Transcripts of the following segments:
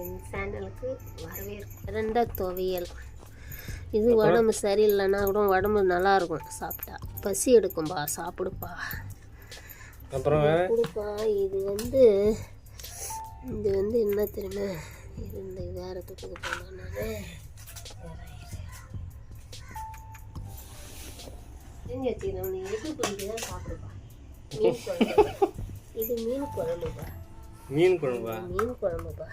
என் சேனலுக்கு வரவேற்பு. ரெண்டா துவையல். இது உடம்பு சரியில்லைன்னா கூட உடம்பு நல்லா இருக்கும் சாப்பிட்டா. பசி எடுக்கும்பா. சாப்பிடுப்பா. அப்புறம்? கொடுப்பா இது வந்து இது வந்து என்ன தெரியுமா? இது இந்த வேற துட்டுக்கு போனாலே செஞ்சு வச்சுக்கிறேன் நீ எது பிடிக்குதா சாப்பிடுப்பா? மீன் குழம்பு. இது மீன் குழம்புப்பா. மீன் குழம்பா? மீன் குழம்புப்பா.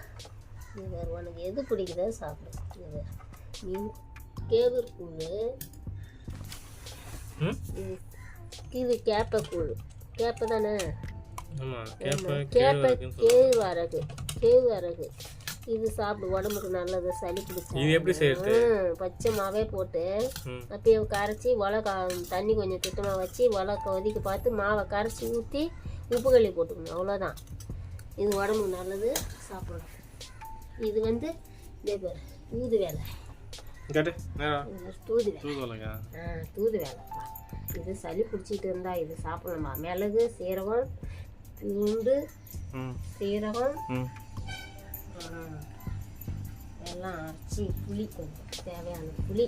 இது வேறு உனக்கு எது பிடிக்குதோ சாப்பிடு. இது மீன் கேவூர் கூழ். இது கேப்பை கூழ் கேப்பை தானே? கேப்ப கேழ்வரகு கேழ்வரகு இது சாப்பிடு உடம்புக்கு நல்லது சளி பிடிச்சா. இது எப்படி செய்யறது? பச்சை மாவே போட்டு ம். அப்படியே கரைச்சி ஒலை தண்ணி கொஞ்சம் திட்டமாக வச்சு ஒலை கொதிக்க பார்த்து மாவை கரைச்சி ஊற்றி உப்பு களி போட்டுக்கணும். அவ்வளோதான் இது உடம்புக்கு நல்லது சாப்பிடலாம் இது வந்து தூது வேலை. தூது வேலை. ஆ தூது வேலைப்பா இது சளி பிடிச்சிட்டு இருந்தா இது சாப்பிடலாமா மிளகு சீரகம் பூண்டு சீரகம் எல்லாம் அரைச்சி புளி கொஞ்சம் தேவையான புளி.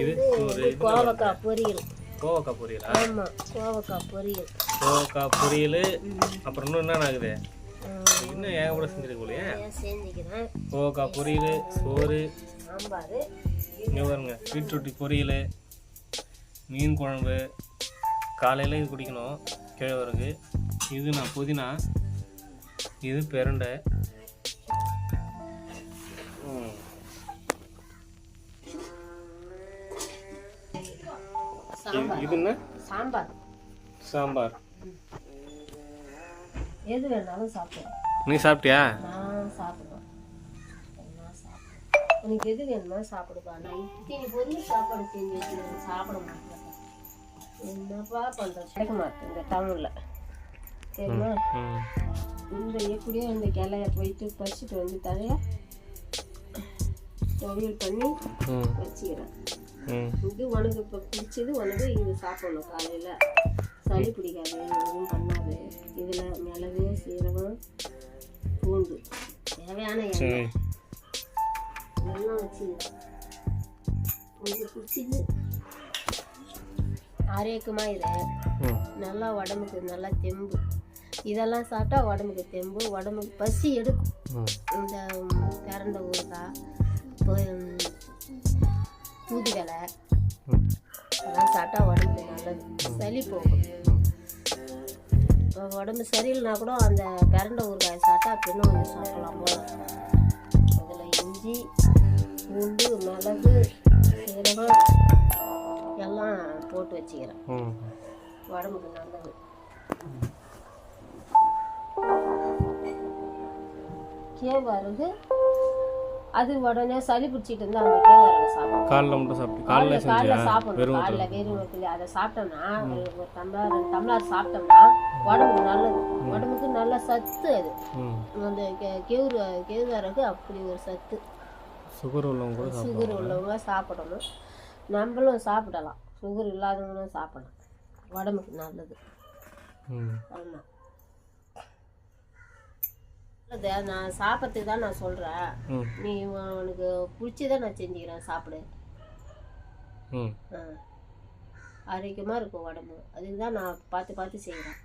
இது வந்து கோவக்காய் பொரியல். கோவக்காய் பொரியலா? ஆமாம் கோவக்காய் பொரியல். கோவக்காய் பொரியல் அப்புறம் இன்னும் என்ன ஆகுது? இன்னும் ஏகப்பட செஞ்சிருக்க போலியே? கோவக்காய் பொரியல் சோறு. சாம்பார். இங்கே பாருங்க பீட்ரூட் பொரியல் மீன் குழம்பு. காலையில் இது குடிக்கணும் கிழவருக்கு இது நான் புதினா இது பெருண்டை. இது என்ன? சாம்பார். சாம்பார். எது வேணாலும் சாப்பிடுவேன் நீ சாப்பிட்டியா? நான் சாப்பிடுவேன் உனக்கு எது வேணுமோ சாப்பிடுப்பா. நான் இத்தனை பொருள் சாப்பாடு செஞ்சு சாப்பிட மாட்டேன். என்னப்பா பண்ணுறது கிடைக்க மாட்டேன் இந்த டவுனில் சரிம்மா? இந்த எப்படியோ இந்த கிளைய போயிட்டு பறிச்சுட்டு வந்து தரைய துவையல் பண்ணி வச்சுக்கிறேன். இது உனக்கு இப்போ பிடிச்சது உனக்கு இது சாப்பிடணும் காலையில். சளி பிடிக்காது எதுவும் பண்ணாது. இதில் மிளகு சீரகம் தேவையான எண்ணெய். வச்சு உனக்கு பிடிச்சது ஆரோக்கியமாக ம். நல்லா உடம்புக்கு நல்லா தெம்பு. இதெல்லாம் சாப்பிட்டா உடம்புக்கு தெம்பு உடம்புக்கு பசி எடுக்கும். இந்த பிறந்த ஊறுகாய் இப்போ தூதி வேலை. ம். அதெல்லாம் சாப்பிட்டா உடம்புக்கு நல்லது. சளி போகும். உடம்பு சரியில்லைனா கூட அந்த பிறண்ட ஊறுகாய் சாப்பிட்டா இன்னும் கொஞ்சம் சாப்பிடலாம் அதில் இஞ்சி பூண்டு மிளகு சீரகம் எல்லாம் போட்டு வச்சுக்கிறேன் உடம்புக்கு நல்லது கேழ்வரகு அது உடனே சளி பிடிச்சிட்டு இருந்தா அந்த கேழ்வரகு சாப்பிடும் காலைல மட்டும் சாப்பிட்டு காலைல காலைல சாப்பிடணும். காலைல வெறும் வயிற்றுல அதை சாப்பிட்டோம்னா ஒரு டம்ளர் ரெண்டு டம்ளர் சாப்பிட்டோம்னா உடம்புக்கு நல்லது. உடம்புக்கு நல்ல சத்து அது. அந்த கேவுரு கேழ்வரகு அப்படி ஒரு சத்து. சுகர் உள்ளவங்க சுகர் உள்ளவங்க சாப்பிடணும். நம்மளும் சாப்பிடலாம். சுகர் இல்லாதவங்களும் சாப்பிடலாம். உடம்புக்கு நல்லது. ஆமாம் நான் சாப்பிட்றதுக்கு தான் நான் சொல்கிறேன் நீ உனக்கு பிடிச்சதை நான் செஞ்சுக்கிறேன் சாப்பிடு. ஆரோக்கியமாக இருக்கும் உடம்பு. அதுக்கு தான் நான் பார்த்து பார்த்து செய்கிறேன்